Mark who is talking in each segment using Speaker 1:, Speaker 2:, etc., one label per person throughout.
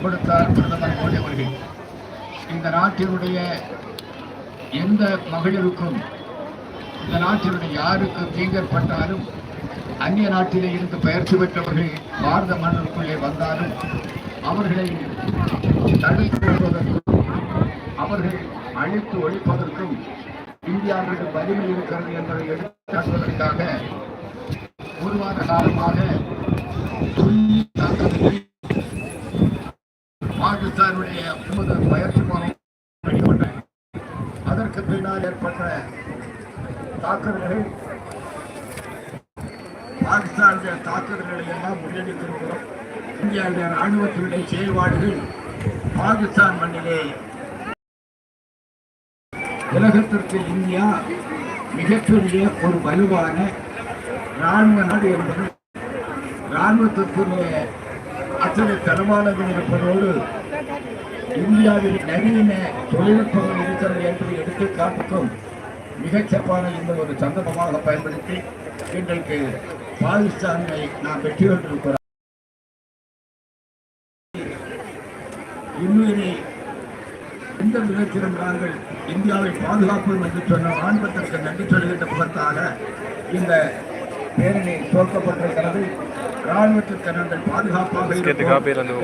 Speaker 1: கொடுத்தார் பிரதமர் மோடி அவர்கள். இந்த நாட்டினுடைய எந்த மகளிருக்கும் இந்த நாட்டினுடைய யாருக்கு தீங்கற்பட்டாலும் அந்நிய நாட்டிலே இருந்து பயிற்சி பெற்றவர்கள் பாரத மன்னருக்குள்ளே வந்தாலும் அவர்களை தடை வருவதற்கும் அவர்கள் அழித்து ஒழிப்பதற்கும் இந்தியாவிற்கு வலிமை இருக்கிறது என்பதை எடுத்துக்காட்டுவதற்காக ஒரு மாத காலமாக இந்தியாவுடைய ராணுவத்தினுடைய செயல்பாடுகள் பாகிஸ்தான் மண்ணிலே உலகத்திற்கு இந்தியா மிகப்பெரிய ஒரு வலுவான ராணுவ நாடு என்பது ராணுவத்திற்குரிய அத்தனை தரமானது இருப்பதோடு இந்தியாவில் நவீன தொழில்நுட்பங்கள் இருக்கிறது என்பதை எடுத்துக்காட்டுக்கும் மிகச்சிறப்பான இந்த ஒரு சந்தர்ப்பமாக பயன்படுத்தி இன்றைக்கு பாகிஸ்தானை நாம் வெற்றி கொண்டிருக்கிறோம் இன்னுயிரை எந்த நாங்கள் இந்தியாவை பாதுகாப்போம் என்று சொன்ன ராணுவத்திற்கு நன்றி சொல்கின்ற முகத்தாக இந்த பேரணி தோற்கப்பட்டிருக்கிறது ராணுவத்திற்கு நாங்கள் பாதுகாப்பாக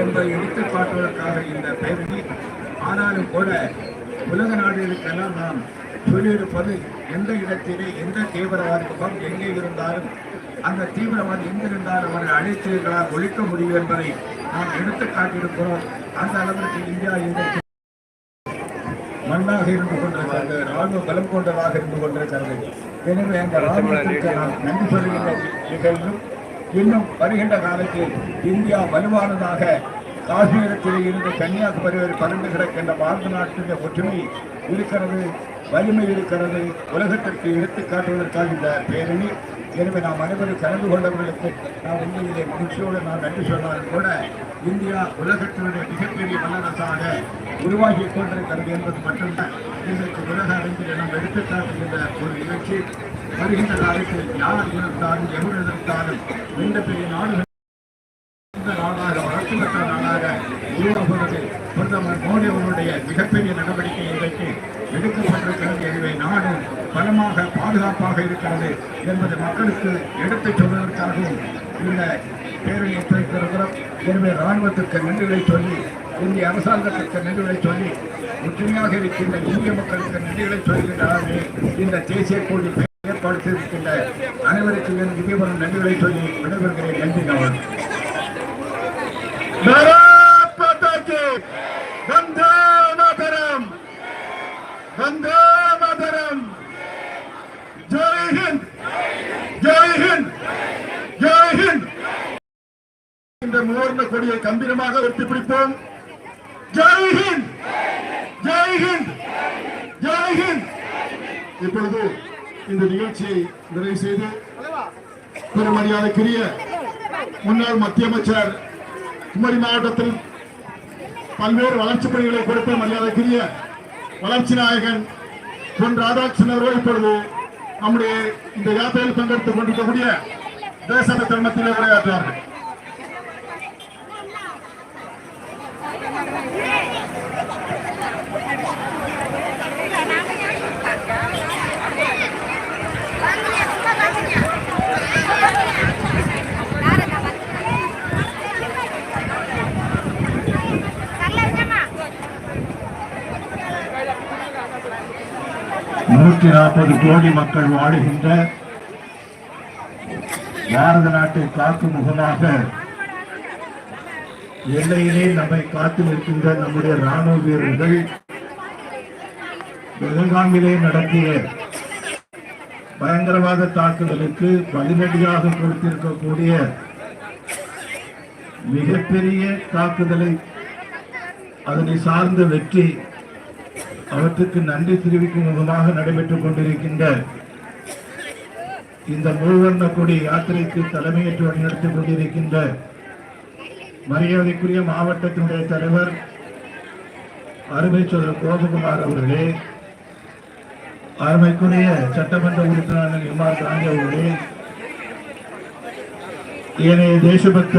Speaker 1: என்பதை எடுத்துக் காட்டுவதற்காக இந்த பேரணி. ஆனாலும் கூட உலக நாடுகளுக்கெல்லாம் நாம் சொல்லியிருப்பது எந்த இடத்திலே எந்த தீவிரவாதி முகாம் எங்கே இருந்தாலும் அந்த தீவிரவாதி எங்கிருந்தாலும் அவரை அழைத்தீர்களால் ஒழிக்க முடியும் என்பதை நாம் எடுத்து காட்டியிருக்கிறோம் அந்த அளவிற்கு இந்தியா இன்றைக்கு மண்ணாக இருந்து கொண்டிருக்கிறது ராணுவ பலம் கொண்டதாக இருந்து கொண்டிருக்கிறது. எனவே அந்த ராணுவத்திற்கு நாம் நன்றி சொல்கின்ற நிகழ்வும் இன்னும் வருகின்ற காலத்தில் இந்தியா வலுவானதாக காஷ்மீரத்தில் இருந்து கன்னியாகுமரி வரை பறந்து கிடக்கின்ற பாரத நாட்டின் ஒற்றுமை இருக்கிறது வலிமை இருக்கிறது. உலகத்திற்கு எடுத்துக் காட்டுவதற்காக இந்த பேரணி. எனவே நாம் அனைவரும் கலந்து கொண்டவர்களுக்கு நான் உண்மையிலே மகிழ்ச்சியோடு நான் நன்றி சொன்னாலும் கூட இந்தியா உலகத்தினுடைய மிகப்பெரிய வல்லரசாக உருவாகி கொண்டிருக்கிறது என்பது மட்டும்தான். இன்றைக்கு உலக அரங்கில் நாம் எடுத்துக்காட்டுகின்ற ஒரு நிகழ்ச்சி. வருகின்ற காலத்தில் யார் இருந்தாலும் எவர் இருந்தாலும் மிகப்பெரிய நாடுகள் இந்த நாடாக வளர்ச்சி பெற்ற நாடாக உருவாகுவது பிரதமர் மோடி அவர்களுடைய மிகப்பெரிய நடவடிக்கை இன்றைக்கு எடுக்கப்பட்டிருக்கிறது. எனவே நாடு பலமாக பாதுகாப்பாக இருக்கிறது என்பதை மக்களுக்கு எடுத்துச் சொல்வதற்காகவும் இந்த பேரணியை துவக்கியிருக்கிறோம் எனவே இராணுவத்திற்கு நன்றிகளை சொல்லி இந்திய அரசாங்கத்திற்கு நன்றிகளை சொல்லி ஒற்றுமையாக இருக்கின்ற இந்திய மக்களுக்கு நன்றிகளை சொல்கின்றார்கள் இந்த தேசிய கொடி ஏற்பாடு செய்திருக்கின்ற அனைவருக்கும் என் இதேபோல நன்றிகளை சொல்லி விடைபெறுகிறேன். நன்றி நான் இந்த நிகழ்ச்சியை நிறைவு செய்து பெருமரியாதைக்குரிய முன்னாள் மத்திய அமைச்சர் குமரி மாவட்டத்தில் பல்வேறு வளர்ச்சிப் பணிகளை கொடுத்த மரியாதைக்குரிய வளர்ச்சி நாயகன் பொன் ராதாகிருஷ்ணன் அவர்கள் இப்பொழுது நம்முடைய இந்த யாத்திரையில் பங்கெடுத்துக் கொண்டிருக்கக்கூடிய தேச தருணத்தில் உரையாற்றுவார்கள். நூற்றி நாற்பது கோடி மக்கள் வாழுகின்ற பாரத நாட்டை காக்கும் முகமாக எல்லையிலே நம்மை காத்து நிற்கின்ற நம்முடைய ராணுவ வீரர்கள் பெருங்காமிலே நடத்திய பயங்கரவாத தாக்குதலுக்கு பதிலடியாக கொடுத்திருக்கக்கூடிய மிகப்பெரிய தாக்குதலை அதனை சார்ந்த வெற்றி அவற்றுக்கு நன்றி தெரிவிக்கும் விதமாக நடைபெற்றுக் கொண்டிருக்கின்ற இந்த மூவர்ண கொடி யாத்திரைக்கு தலைமையேற்று வழிநடத்திக் கொண்டிருக்கின்ற மரியாதைக்குரிய மாவட்டத்தினுடைய தலைவர் அருமை சோதரர் கோபகுமார் அவர்களே அருமைக்குரிய சட்டமன்ற உறுப்பினர் எம்ஆர் காந்தி அவர்களே ஏனைய தேசபக்த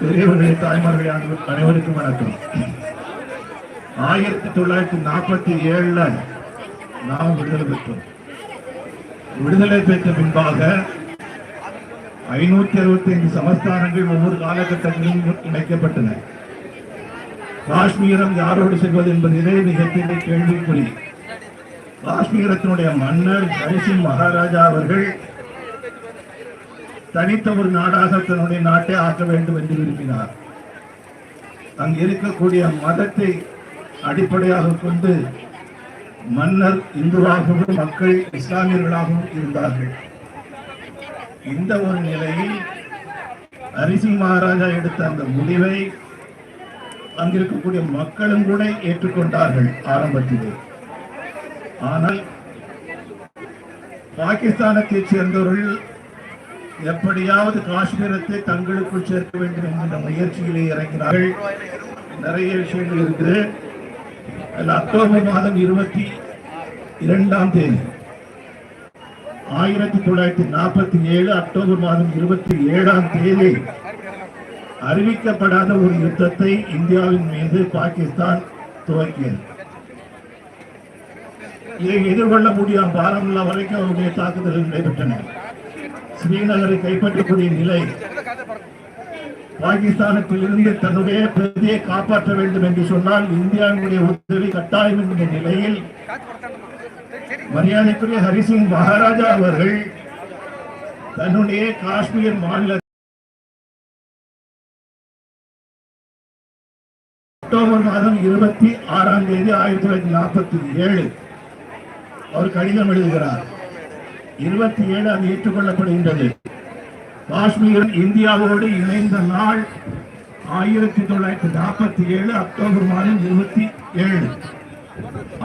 Speaker 2: பெரியவர்களே தாய்மார்களே அனைவருக்கும் வணக்கம். ஆயிரத்தி தொள்ளாயிரத்தி நாற்பத்தி ஏழுல நாம் விடுதலை பெற்றோம். விடுதலை பெற்ற பின்பாக ஐநூத்தி அறுபத்தி ஐந்து சமஸ்தானங்கள் ஒவ்வொரு காலகட்டங்களிலும் இணைக்கப்பட்டன. காஷ்மீரம் யாரோடு செல்வது என்பதிலே மிகப்பெரிய கேள்விக்குறி. காஷ்மீரத்தினுடைய மன்னர் ஹரிசிங் மகாராஜா அவர்கள் தனித்த ஒரு நாடாக தன்னுடைய நாட்டை ஆக்க வேண்டும் என்று விரும்பினார். அங்கு இருக்கக்கூடிய மதத்தை அடிப்படையாக கொண்டு மன்னர் இந்துவாகவும் மக்கள் இஸ்லாமியர்களாகவும் இருந்தார்கள். இந்த ஒரு நிலையில் ஹரிசிங் மகாராஜா எடுத்த அந்த முடிவை அங்கிருக்கக்கூடிய மக்களும் கூட ஏற்றுக்கொண்டார்கள் ஆரம்பத்திலே. ஆனால் பாகிஸ்தானத்தைச் சேர்ந்தவர்கள் எப்படியாவது காஷ்மீரத்தை தங்களுக்குள் சேர்க்க வேண்டும் என்கின்ற முயற்சியிலே இறங்கினார்கள். நிறைய விஷயங்கள் இருக்குது. அக்டோபர் மாதம் இருபத்தி இரண்டாம் தேதி. ஆயிரத்தி தொள்ளாயிரத்தி நாற்பத்தி ஏழு அக்டோபர் மாதம் இருபத்தி ஏழாம் தேதி அறிவிக்கப்படாத ஒரு யுத்தத்தை இந்தியாவின் மீது பாகிஸ்தான் துவக்கியது. இதை எதிர்கொள்ள முடியாம பாரமுல்லா வரைக்கும் அவருடைய தாக்குதல்கள் நடைபெற்றன. ஸ்ரீநகரை கைப்பற்றக்கூடிய நிலை பாகிஸ்தானுக்குள் இருந்து தன்னுடைய பிரதியை காப்பாற்ற வேண்டும் என்று சொன்னால் இந்தியாவினுடைய உதவி கட்டாயம் என்கிற நிலையில் மரியாதைக்குரிய ஹரிசிங் மகாராஜா அவர்கள் தன்னுடைய காஷ்மீர் மாநில அக்டோபர் மாதம் இருபத்தி ஆறாம் தேதி ஆயிரத்தி தொள்ளாயிரத்தி நாற்பத்தி ஏழு. அவர் கடிதம் எழுதுகிறார். இருபத்தி ஏழு அது ஏற்றுக்கொள்ளப்படுகின்றது. காஷ்மீர் இந்தியாவோடு இணைந்த நாள் ஆயிரத்தி தொள்ளாயிரத்தி நாற்பத்தி ஏழு அக்டோபர் மாதம் இருபத்தி ஏழு.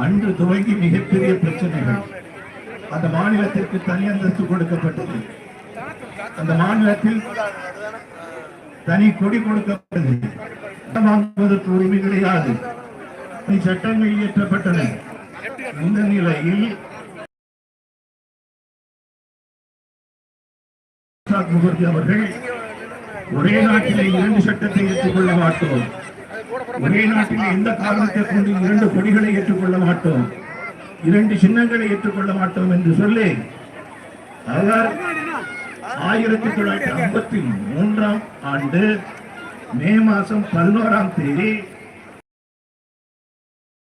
Speaker 2: அன்று துவங்கி மிகப்பெரிய பிரச்சனைகள். அந்த மாநிலத்திற்கு தனி அந்தஸ்து கொடுக்கப்பட்டது. அந்த மாநிலத்தில் தனி கொடி கொடுக்கப்பட்டது. வாங்குவதற்கு உரிமை கிடையாது. சட்டங்கள் இயற்றப்பட்டன. இந்த நிலையில் பிரசாத் முகர்ஜி அவர்கள் ஒரே நாட்டிலே இரண்டு சட்டத்தை ஏற்றுக்கொள்ள மாட்டோம். ஒரே நாட்டிலே எந்த காரணத்தை கொண்டு இரண்டு கொடிகளை ஏற்றுக்கொள்ள மாட்டோம்? இரண்டு சின்னங்களை ஏற்றுக்கொள்ள மாட்டோம் என்று சொல்லி அவர் ஆயிரத்தி தொள்ளாயிரத்தி ஐம்பத்தி மூன்றாம் ஆண்டு மே மாசம் பதினோராம் தேதி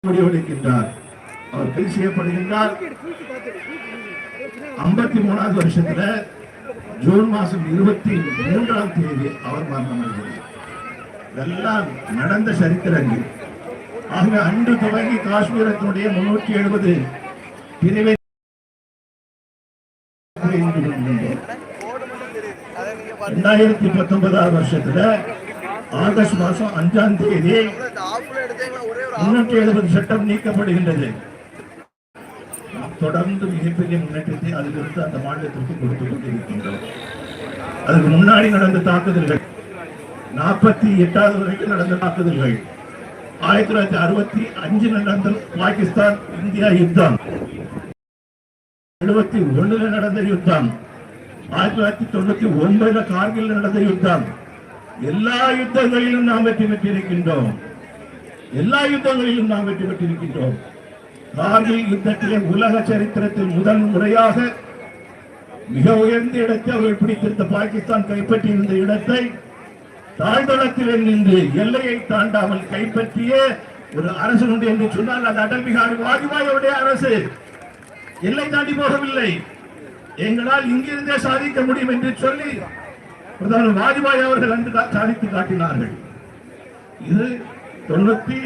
Speaker 2: முடிவெடுக்கின்றார். அவர் கைது செய்யப்படுகின்றார் ஐம்பத்தி மூணாவது வருஷத்துல ஜூன் மாதம் இருபத்தி மூன்றாம் தேதி அவர் மரணமடைகிறார் இதெல்லாம் நடந்த சரித்திரங்கள். ஆக அன்று துவங்கி காஷ்மீரத்தினுடைய முன்னூற்றி எழுபது பிரிவை ரெண்டாயிரத்தி பத்தொன்பதாம் வருஷத்துல ஆகஸ்ட் மாசம் அஞ்சாம் தேதி முன்னூற்றி எழுபது சட்டம் நீக்கப்படுகின்றது. தொடர்ந்து மிகப்பெரிய முன்னேற்றத்தை அதிலிருந்து அந்த மாநிலத்திற்கு கொடுத்து கொண்டிருக்கின்றோம். அதுக்கு முன்னாடி நடந்த தாக்குதல்கள் நாற்பத்தி எட்டாவது வரைக்கும் நடந்த தாக்குதல்கள் ஆயிரத்தி தொள்ளாயிரத்தி அறுபத்தி அஞ்சு நடந்த பாகிஸ்தான் இந்தியா யுத்தம் எழுபத்தி ஒண்ணுல நடந்த யுத்தம் ஆயிரத்தி தொள்ளாயிரத்தி தொண்ணூத்தி ஒன்பதுல கார்கில் நடந்த யுத்தம். எல்லா யுத்தங்களிலும் நாம் வெற்றி பெற்றிருக்கின்றோம். எல்லா யுத்தங்களிலும் நாம் வெற்றி பெற்றிருக்கின்றோம். கார்கில் யுத்தத்திலே உலக சரித்திரத்தில் முதல் முறையாக மிக உயர்ந்த இடத்தை அவர்கள் பிடித்திருந்த பாகிஸ்தான் கைப்பற்றியிருந்த இடத்தை தாழ்தளத்தில் நின்று எல்லையை தாண்டாமல் கைப்பற்றிய ஒரு அரசு உண்டு என்று சொன்னால் அது அடல் பிகாரி வாஜ்பாயோடைய அரசு. எல்லை தாண்டி போகவில்லை. எங்களால் இங்கிருந்தே சாதிக்க முடியும் என்று சொல்லி பிரதமர் வாஜ்பாய் அவர்கள் அன்று சாதித்து காட்டினார்கள். இது தொண்ணூத்தி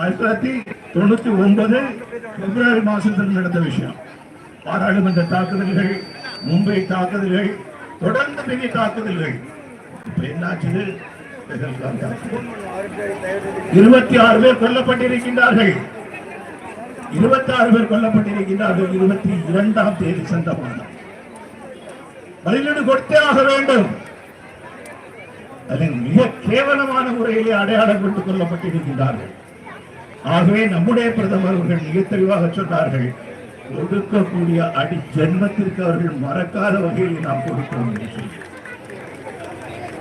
Speaker 2: ஆயிரத்தி தொள்ளாயிரத்தி தொண்ணூத்தி ஒன்பது பிப்ரவரி மாசத்தில் நடந்த விஷயம். பாராளுமன்ற தாக்குதல்கள் மும்பை தாக்குதல்கள் தொடர்ந்து பெரிய தாக்குதல்கள். இப்ப என்னாச்சு இருபத்தி ஆறு பேர் கொல்லப்பட்டிருக்கின்றார்கள். இருபத்தி ஆறு பேர் கொல்லப்பட்டிருக்கின்றார்கள். இருபத்தி இரண்டாம் தேதி சென்ற மாதம் பதிலீடு கொடுத்தே ஆக வேண்டும். அதில் மிக கேவலமான முறையிலே அடையாளம் கொண்டு கொல்லப்பட்டிருக்கின்றார்கள் ஆகவே நம்முடைய பிரதமர் அவர்கள் மிக தெளிவாக சொன்னார்கள் கொடுக்கக்கூடிய அடி ஜென்மத்திற்கு அவர்கள் மறக்காத வகையில் நாம் கொடுக்கிறோம்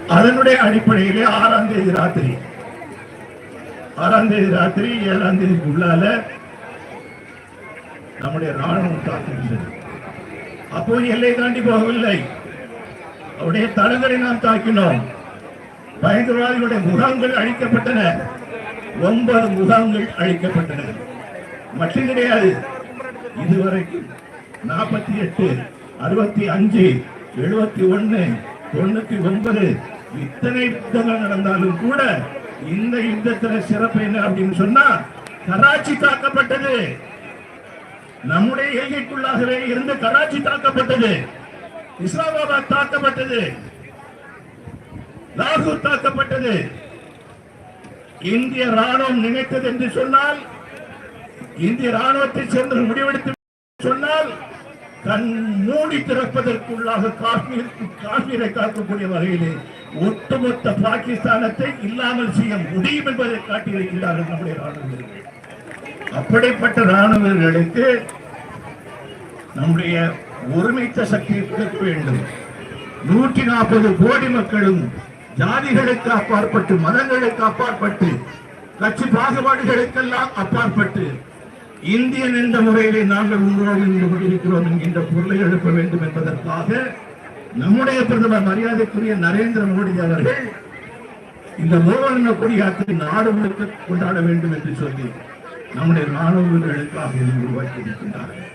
Speaker 2: அதனுடைய அடிப்படையிலே ஆறாம் தேதி ராத்திரி. ஆறாம் தேதி ராத்திரி ஏழாம் தேதிக்கு உள்ளால நம்முடைய ராணுவம் தாக்குகின்றது அப்போ எல்லை தாண்டி போகவில்லை. அவருடைய தளங்களை நாம் தாக்கினோம். பயங்கரவாதிகளுடைய முகாம்கள் அழிக்கப்பட்டன. ஒன்பது முகாம்கள் அழிக்கப்பட்டன மட்டும் கிடையாது. இதுவரைக்கும் நாற்பத்தி எட்டு அறுபத்தி அஞ்சு எழுபத்தி ஒன்னு தொண்ணூத்தி ஒன்பது இத்தனை யுத்தங்கள் நடந்தாலும் கூட இந்த யுத்தத்துல சிறப்பு என்ன அப்படின்னு சொன்னா கராச்சி தாக்கப்பட்டது. நம்முடைய எல்லைக்குள்ளாகவே இருந்து கராச்சி தாக்கப்பட்டது. இஸ்லாமாபாத் தாக்கப்பட்டது. லாகூர் தாக்கப்பட்டது. இந்திய ராணுவம் நினைத்தது என்று சொன்னால் இந்திய ராணுவத்தை சேர்ந்து முடிவெடுத்து சொன்னால் கண் மூடி திறப்பதற்குள்ளாக காஷ்மீர் காஷ்மீரை காக்கக்கூடிய வகையிலே ஒட்டுமொத்த பாகிஸ்தானத்தை இல்லாமல் செய்ய முடியும் என்பதை காட்டியிருக்கிறார்கள் நம்முடைய ராணுவ அப்படிப்பட்ட ராணுவர்களுக்கு நம்முடைய ஒருமித்த சக்தி இருக்க வேண்டும். நூற்றி நாற்பது கோடி மக்களும் ஜாதிகளுக்கு அப்பாற்பட்டு மதங்களுக்கு அப்பாற்பட்டு கட்சி பாகுபாடுகளுக்கெல்லாம் அப்பாற்பட்டு இந்தியன் என்ற முறையிலே நாங்கள் உங்களோடு நின்று கொண்டிருக்கிறோம் என்கின்ற பொருளை எழுப்ப வேண்டும் என்பதற்காக நம்முடைய பிரதமர் மரியாதைக்குரிய நரேந்திர மோடி அவர்கள் இந்த மூவர்ண கொடி நாடு முழுக்க கொண்டாட வேண்டும் என்று சொல்லி நம்முடைய ராணுவ வீரர்களுக்காக இதை உருவாக்கி இருக்கின்றார்கள்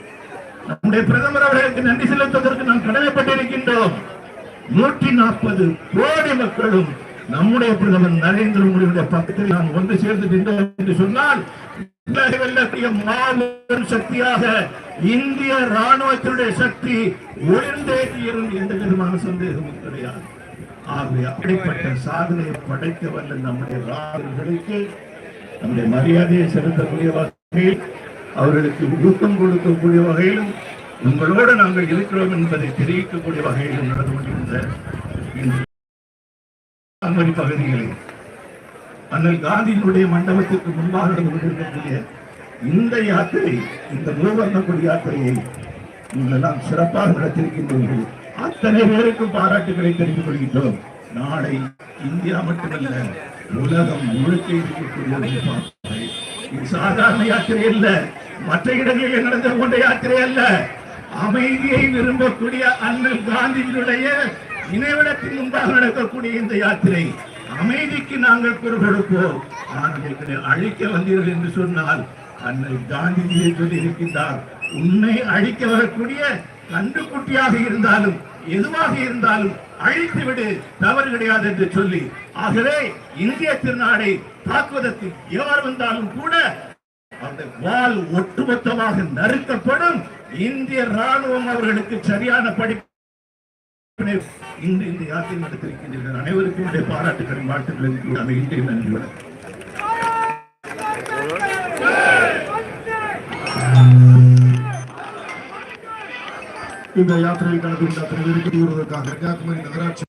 Speaker 2: நம்முடைய பிரதமர் அவர்களுக்கு நன்றி செலுத்துவதற்கு நாம் கடமைப்பட்டிருக்கின்றோம். நூற்றி நாற்பது கோடி மக்களும் நம்முடைய பிரதமர் நரேந்திர மோடியுடைய பக்கத்தில் நாம் ஒன்று சேர்ந்துட்டோம் என்று சொன்னால் மாபெரும் சக்தியாக இந்திய ராணுவத்தினுடைய சக்தி உயர்ந்தே தீரும் எந்த விதமான சந்தேகமும் கிடையாது. ஆகவே அப்படிப்பட்ட சாதனையை படைக்க வல்ல நம்முடைய ராணுவர்களுக்கு நம்முடைய மரியாதையை செலுத்தக்கூடிய வகையில் அவர்களுக்கு ஊக்கம் கொடுக்கக்கூடிய வகையிலும் உங்களோடு நாங்கள் இருக்கிறோம் என்பதை தெரிவிக்கக்கூடிய வகையில் நடந்து கொண்டிருந்த இந்த பகுதிகளில் அண்ணல் காந்தியினுடைய மண்டபத்திற்கு முன்பாக நடந்து கொண்டிருக்கக்கூடிய இந்த யாத்திரை இந்த மூவர்ண கொடி யாத்திரையை நீங்கள் எல்லாம் சிறப்பாக நடத்திருக்கின்றீர்கள் அத்தனை பேருக்கும் பாராட்டுகளை தெரிந்து கொள்கின்றோம். நாளை இந்தியா மட்டுமல்ல உலகம் முழுக்க இருக்கக்கூடிய இது சாதாரண யாத்திரை அல்ல. மற்ற இடங்களில் நடந்து கொண்ட யாத்திரை அல்ல. அமைதியை விரும்பக்கூடிய அண்ணல் காந்தியினுடைய நினைவிடத்தின் முன்பாக நடக்கக்கூடிய இந்த யாத்திரை அமைதிக்கு நாங்கள் குரல் கொடுப்போம் ஆனால் அழிக்க வந்தீர்கள் என்று சொன்னால் அண்ணல் காந்திஜியை சொல்லி இருக்கின்றார். உன்னை அழிக்க வரக்கூடிய கண்டுக்குட்டியாக இருந்தாலும் எதுவாக இருந்தாலும் அழித்து விடு தவறு கிடையாது என்று சொல்லி. ஆகவே இந்திய திருநாடை தாக்குவதற்கு எவர் வந்தாலும் கூட அந்த வால் ஒட்டுமொத்தமாக நறுக்கப்படும் இந்திய ராணுவம் அவர்களுக்கு சரியான படிப்பு இன்று இந்த யாத்திரை நடத்திருக்கின்றீர்கள். அனைவருக்கும் என்னுடைய பாராட்டுகளின் வாழ்த்துக்களை அமைகின்றேன் நன்றி வணக்கம்.
Speaker 3: இந்த யாத்திரையில் கலந்து கொண்ட அத்தனை பேருக்கு கன்னியாகுமரி நகராட்சி